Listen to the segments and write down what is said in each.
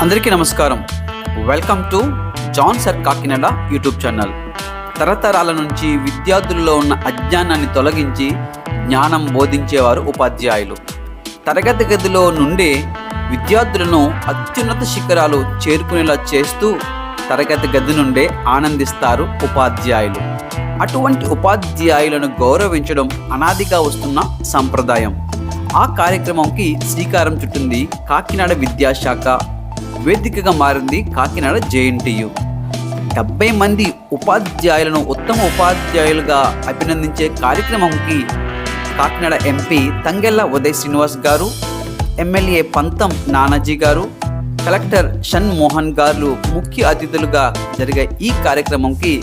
అందరికీ నమస్కారం. Welcome to John sir Kakinada YouTube channel తరతరాల నుంచి విద్యార్థుల్లో ఉన్న అజ్ఞానాన్ని తొలగించి జ్ఞానం బోధించేవారు ఉపాధ్యాయులు. తరగతి గదిలో నుండే విద్యార్థులను అత్యున్నత శిఖరాలు చేరుకునేలా చేస్తూ తరగతి గది నుండే ఆనందిస్తారు ఉపాధ్యాయులు. అటువంటి ఉపాధ్యాయులను గౌరవించడం అనాదిగా వస్తున్న సంప్రదాయం. ఆ కార్యక్రమంకి శ్రీకారం చుట్టింది కాకినాడ విద్యాశాఖ వేదికగా మారింది కాకినాడ జేఎన్టీయు డెబ్బై మంది ఉపాధ్యాయులను ఉత్తమ ఉపాధ్యాయులుగా అభినందించే కార్యక్రమంకి కాకినాడ ఎంపీ తంగెల్ల ఉదయ్ శ్రీనివాస్ గారు ఎమ్మెల్యే పంతం నానాజీ గారు కలెక్టర్ షన్ మోహన్ గారు ముఖ్య అతిథులుగా జరిగే ఈ కార్యక్రమంకి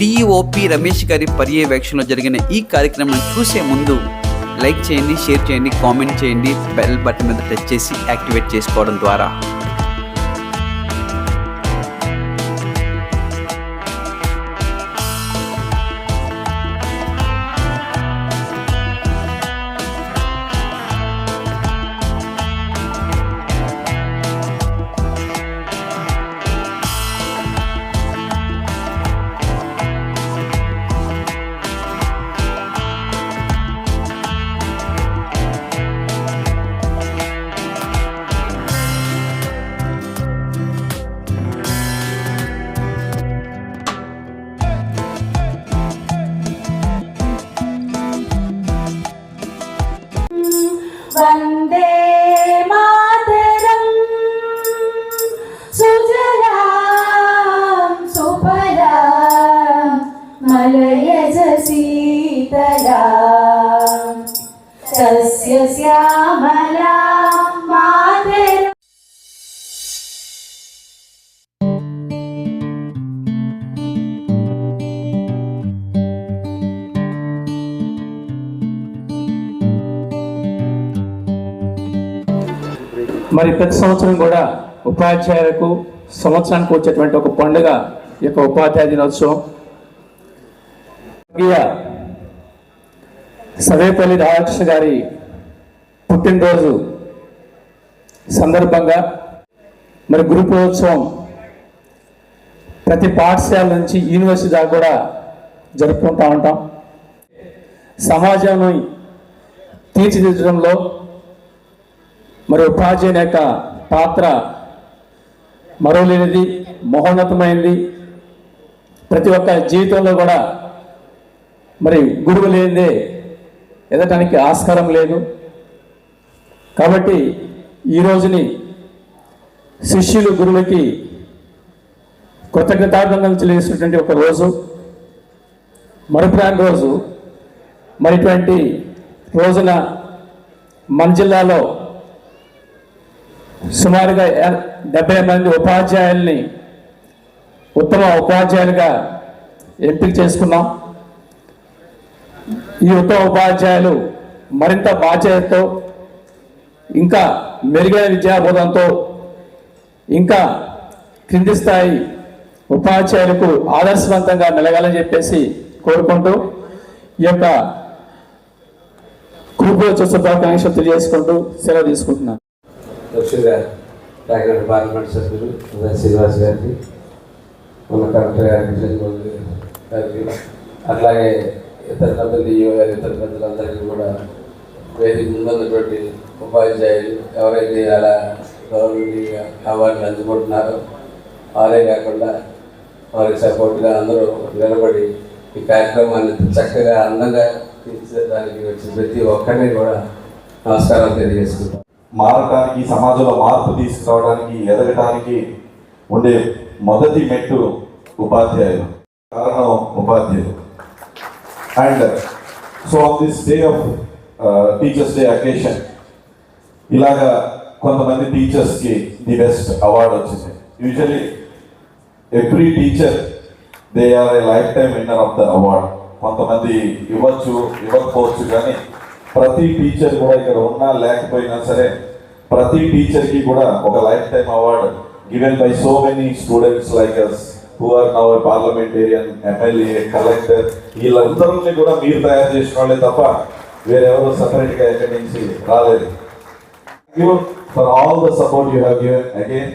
డిఓపి రమేష్ గారి పర్యవేక్షణలో జరిగిన ఈ కార్యక్రమం చూసే ముందు లైక్ చేయండి షేర్ చేయండి కామెంట్ చేయండి బెల్ బటన్ మీద టచ్ చేసి యాక్టివేట్ చేసుకోవడం ద్వారా. वन्दे మరి ప్రతి సంవత్సరం కూడా ఉపాధ్యాయులకు సంవత్సరానికి వచ్చేటువంటి ఒక పండుగ ఈ యొక్క ఉపాధ్యాయ దినోత్సవం. సవేపల్లి రాధాకృష్ణ గారి పుట్టినరోజు సందర్భంగా మరి గురు పూజోత్సవం ప్రతి పాఠశాల నుంచి యూనివర్సిటీ దాకా కూడా జరుపుకుంటూ ఉంటాం. సమాజాన్ని తీర్చిదిద్దడంలో మరి ఉపాధ్యాయుని యొక్క పాత్ర మరోలేనిది మహోన్నతమైంది. ప్రతి ఒక్క జీవితంలో కూడా మరి గురువు లేనిదే ఎదటానికి ఆస్కారం లేదు. కాబట్టి ఈ రోజుని శిష్యులు గురువులకి కృతజ్ఞతార్థంగా తెలియజేసినటువంటి ఒక రోజు మరుపురాని రోజు. మరిటువంటి రోజున మన జిల్లాలో సుమారుగా డెబ్బై మంది ఉపాధ్యాయుల్ని ఉత్తమ ఉపాధ్యాయులుగా ఎంపిక చేసుకున్నాం. ఈ ఉత్తమ ఉపాధ్యాయులు మరింత బాధ్యతతో ఇంకా మెరుగైన విద్యాబోధంతో ఇంకా క్రింది స్థాయి ఉపాధ్యాయులకు ఆదర్శవంతంగా మెలగాలని చెప్పేసి కోరుకుంటూ ఈ యొక్క గ్రూపులో శుభాకాంక్షలు తెలియజేసుకుంటూ సెలవు తీసుకుంటున్నాను. ముఖ్యంగా కాకినాడ పార్లమెంట్ సభ్యులు ఉదయ శ్రీనివాస్ గారికి ఉన్న కలెక్టర్ గారికి గారికి అట్లాగే ఇతర పెద్దలు ఈఓ గారు ఇతర పెద్దలందరికీ కూడా వేదిక ముందున్నటువంటి ఉపాధ్యాయులు ఎవరైతే అలా గవర్నమెంట్ అవార్డులు అందుకుంటున్నారో వారే కాకుండా వారికి సపోర్ట్గా అందరూ నిలబడి ఈ కార్యక్రమాన్ని చక్కగా అందంగా తీర్చడానికి వచ్చిన ప్రతి ఒక్కరిని కూడా నమస్కారం తెలియజేసుకుంటాం మారటానికి సమాజంలో మార్పు తీసుకురావడానికి ఎదగటానికి ఉండే మొదటి మెట్టు ఉపాధ్యాయులు. కారణం ఉపాధ్యాయులు. And so on this day of teachers day occasion ఇలాగా కొంతమంది టీచర్స్కి ది బెస్ట్ అవార్డు వచ్చింది. Usually every teacher they are a life time winner of the award. కొంతమంది ఇవ్వచ్చు ఇవ్వకపోవచ్చు కానీ ప్రతి టీచర్ కూడా ఇక్కడ ఉన్నా లేకపోయినా సరే ప్రతి టీచర్కి కూడా ఒక life time award given by so many students like us who are now parliamentarian MLA collector వీళ్ళందరినీ కూడా మీరు తయారు చేసిన వాళ్ళే తప్ప వేరెవరో సపరేట్గా ఎక్కడి నుంచి రాలేదు. For all the support you have given again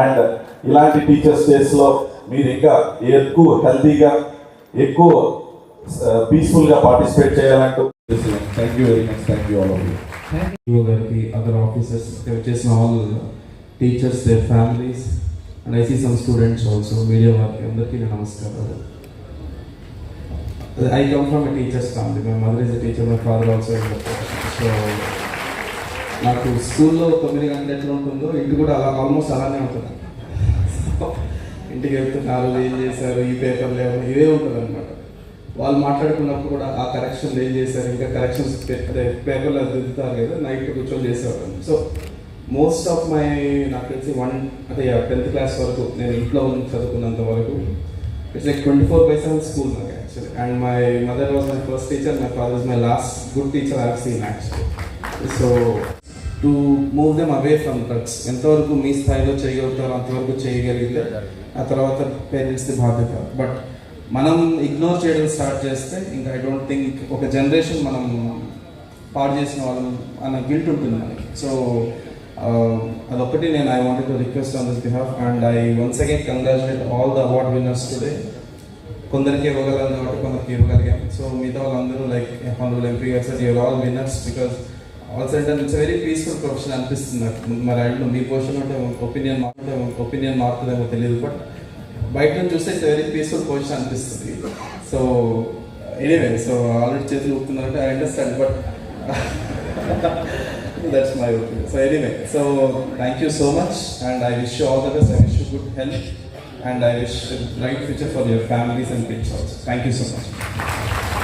and ఇలాంటి టీచర్స్ డేస్లో మీరు ఇంకా ఎక్కువ హెల్తీగా ఎక్కువ uh, పీస్ఫుల్గా పార్టిసిపేట్ చేయాలంటూ. Thank you very much thank you all of you EO గారికి అదర్ ఆఫీసర్స్ చేసిన all teachers their families and I see some students also media వారికి అందరికీ నా నమస్కారాలు. I come from a teachers family my mother is a teacher my father also so నాకు స్కూల్లో తొమ్మిది గంటలు ఎట్లా ఉంటుందో ఇంటి కూడా అలా ఆల్మోస్ట్ అలానే ఉంటుంది. ఇంటికి వెళ్తున్నారు ఏం చేశారు ఈ పేపర్లు ఏమో ఇవే ఉంటుంది అనమాట వాళ్ళు మాట్లాడుకున్నప్పుడు కూడా ఆ కరెక్షన్లు ఏం చేశారు? ఇంకా కరెక్షన్స్ పేపర్లు దిద్దుతారు కదా నైట్ కూర్చొని చేసేవాళ్ళం. సో మోస్ట్ ఆఫ్ మై నాకు తెలిసి వన్ అంటే టెన్త్ క్లాస్ వరకు నేను ఇంట్లో ఉండి చదువుకున్నంత వరకు it's like twenty four by seven school నాకు actually and my mother was my first teacher my father is my last good teacher I seen actually so to move them away from drugs ఎంతవరకు మీ స్థాయిలో చేయగలుగుతారో అంతవరకు చేయగలిగితే ఆ తర్వాత పేరెంట్స్ది బాధ్యత. But మనం ఇగ్నోర్ చేయడం స్టార్ట్ చేస్తే ఇంకా ఐ డోంట్ థింక్ ఒక జనరేషన్ మనం పాడు చేసిన వాళ్ళం అన్న గిల్ట్ ఉంటుంది మనకి. సో అదొకటి నేను I wanted to request on this behalf and I once again congratulate all the award winners today కొందరికి ఇవ్వగలం కాబట్టి కొందరికి ఇవ్వగలిగాం. సో మిగతా వాళ్ళందరూ like honourable MP garu sir your all winners because all set it's very peaceful profession అనిపిస్తుంది నాకు. మరి ఐడో మీ పొజిషన్ అంటే ఒపీనియన్ మారుతుంటే ఒపీనియన్ మారుతుందేమో తెలియదు బట్ బయట నుంచి చూస్తే ఇట్స్ వెరీ పీస్ఫుల్ పొజిషన్ అనిపిస్తుంది. సో ఎనీవే సో ఆల్రెడీ చేతులు ఊపుతున్నారంటే I understand but that's my opinion so anyway so thank you so much and I wish you all the best I wish you good health and I wish bright future for your families and kids also thank you so much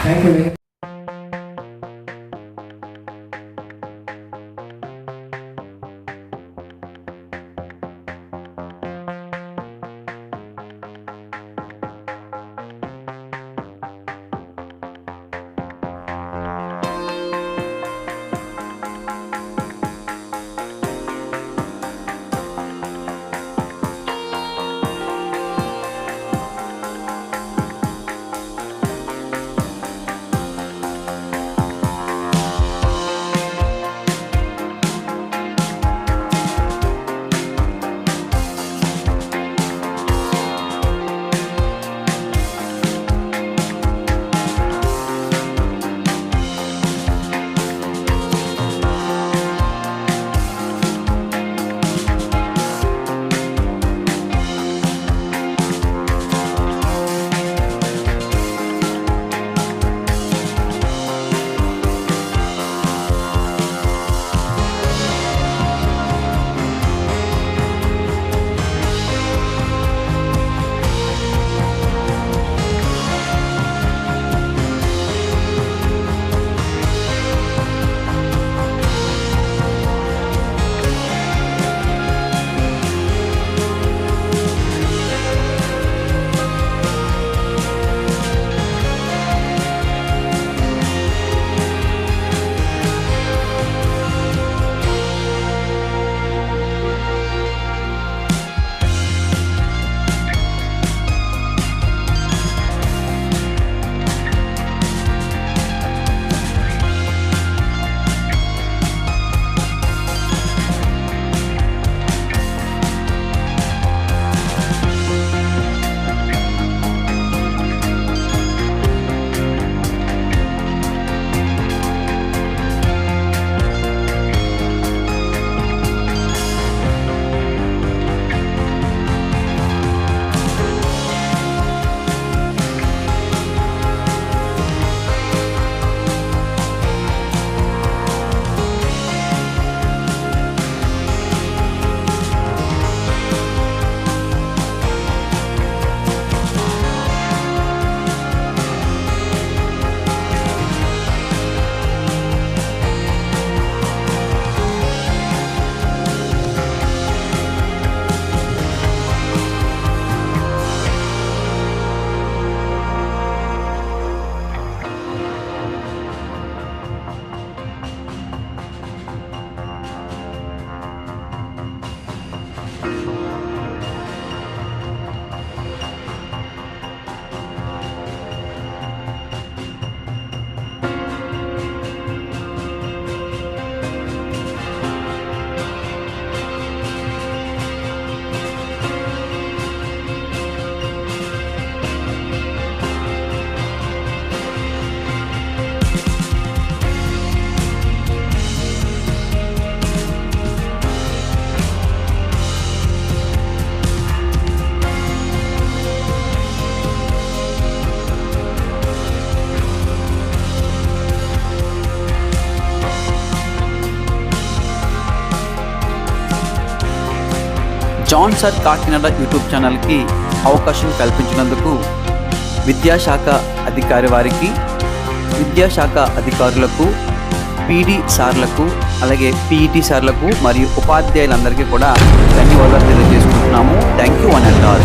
thank you John sir Kakinada YouTube ఛానల్కి అవకాశం కల్పించినందుకు విద్యాశాఖ అధికారి వారికి విద్యాశాఖ అధికారులకు PD సార్లకు అలాగే PET సార్లకు మరియు ఉపాధ్యాయులందరికీ కూడా ధన్యవాదాలు తెలియజేసుకుంటున్నాము. Thank you one and all.